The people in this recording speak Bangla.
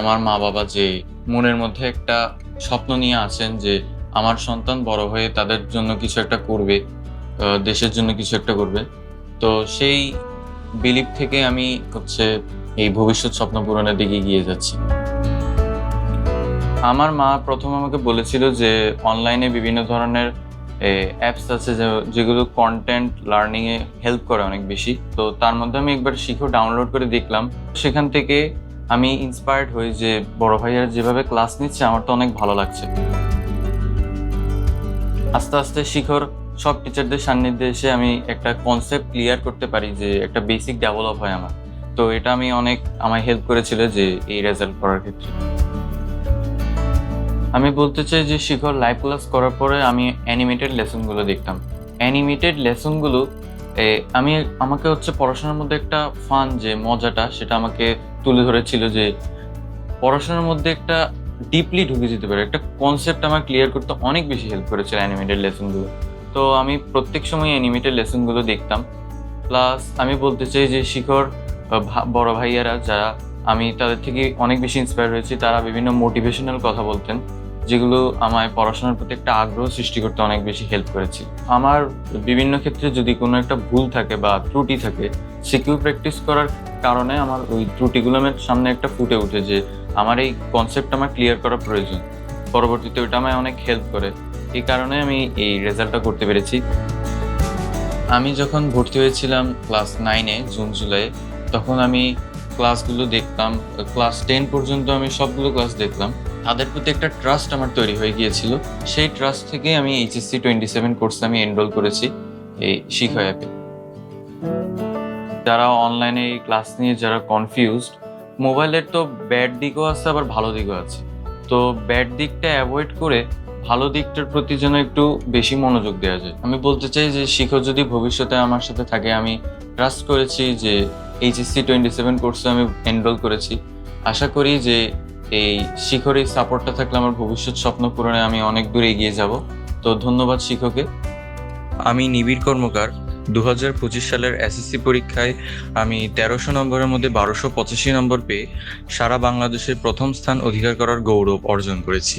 আমার মা বাবা যে মনের মধ্যে একটা স্বপ্ন নিয়ে আছেন যে আমার সন্তান বড় হয়ে তাদের জন্য কিছু একটা করবে দেশের জন্য কিছু একটা করবে, তো সেই বিলিপ থেকে আমি হচ্ছে এই ভবিষ্যৎ স্বপ্ন পূরণের দিকে এগিয়ে যাচ্ছি। আমার মা প্রথম আমাকে বলেছিল যে অনলাইনে বিভিন্ন ধরনের অ্যাপস আছে যেগুলো কন্টেন্ট লার্নিংয়ে হেল্প করে অনেক বেশি। তো তার মধ্যে আমি একবার শিখো ডাউনলোড করে দেখলাম। সেখান থেকে আমি ইন্সপায়ার্ড হই যে বড় ভাইয়ার যেভাবে ক্লাস নিচ্ছে, আমার তো অনেক ভালো লাগছে। আস্তে আস্তে শিখর সব টিচারদের সান্নিধ্যে এসে আমি একটা কনসেপ্ট ক্লিয়ার করতে পারি যে একটা বেসিক ডেভেলপ হয় আমার। তো এটা আমি অনেক আমায় হেল্প করেছিল যে এই রেজাল্ট করার ক্ষেত্রে। আমি বলতে চাই যে শিখর লাইভ ক্লাস করার পরে আমি অ্যানিমেটেড লেসনগুলো দেখতাম। অ্যানিমেটেড লেসনগুলো আমি, আমাকে হচ্ছে পড়াশোনার মধ্যে একটা ফান যে মজাটা, সেটা আমাকে তুলে ধরেছিল যে পড়াশোনার মধ্যে একটা ডিপলি ঢুকে যেতে পারে। একটা কনসেপ্ট আমার ক্লিয়ার করতে অনেক বেশি হেল্প করেছিল অ্যানিমেটেড লেসনগুলো তো আমি প্রত্যেক সময় অ্যানিমেটেড লেসনগুলো দেখতাম। প্লাস আমি বলতে চাই যে শিখর বড় ভাইয়ারা যারা, আমি তাদের থেকে অনেক বেশি ইন্সপায়ার হয়েছি। তারা বিভিন্ন মোটিভেশনাল কথা বলতেন। যেগুলো আমায় পড়াশোনার প্রতি একটা আগ্রহ সৃষ্টি করতে অনেক বেশি হেল্প করেছে। আমার বিভিন্ন ক্ষেত্রে যদি কোনো একটা ভুল থাকে বা ত্রুটি থাকে সিকিউর প্র্যাকটিস করার কারণে আমার ওই ত্রুটিগুলো আমার সামনে একটা ফুটে উঠে যে আমার এই কনসেপ্ট আমার ক্লিয়ার করা প্রয়োজন। পরবর্তীতে ওটা আমায় অনেক হেল্প করে। এই কারণে আমি এই রেজাল্টটা করতে পেরেছি। আমি যখন ভর্তি হয়েছিলাম ক্লাস নাইনে জুন জুলাই তখন আমি ক্লাসগুলো দেখতাম। ক্লাস টেন পর্যন্ত আমি সবগুলো ক্লাস দেখলাম। তাদের প্রতি একটা ট্রাস্ট আমার তৈরি হয়ে গিয়েছিল। সেই ট্রাস্ট থেকে আমি এইচএসসি টোয়েন্টি সেভেন কোর্সে আমি এনরোল করেছি এই শিখা অ্যাপে যারা অনলাইনে এই ক্লাস নিয়ে যারা কনফিউজড মোবাইলের তো ব্যাড দিকও আছে, আবার ভালো দিকও আছে। তো ব্যাড দিকটা অ্যাভয়েড করে ভালো দিকটার প্রতি যেন একটু বেশি মনোযোগ দেওয়া যায়। আমি বলতে চাই যে শিখো যদি ভবিষ্যতে আমার সাথে থাকে, আমি ট্রাস্ট করেছি যে এইচএসসি টোয়েন্টি সেভেন কোর্সে আমি এনরোল করেছি। আশা করি যে এই শিখরের সাপোর্টটা থাকলে আমার ভবিষ্যৎ স্বপ্ন পূরণে আমি অনেক দূর এগিয়ে যাব। তো ধন্যবাদ শিখকে আমি নিবিড় কর্মকার। দু হাজার পঁচিশ সালের এসএসসি পরীক্ষায় আমি তেরোশো নম্বরের মধ্যে বারোশো পঁচাশি নম্বর পেয়ে সারা বাংলাদেশের প্রথম স্থান অধিকার করার গৌরব অর্জন করেছি।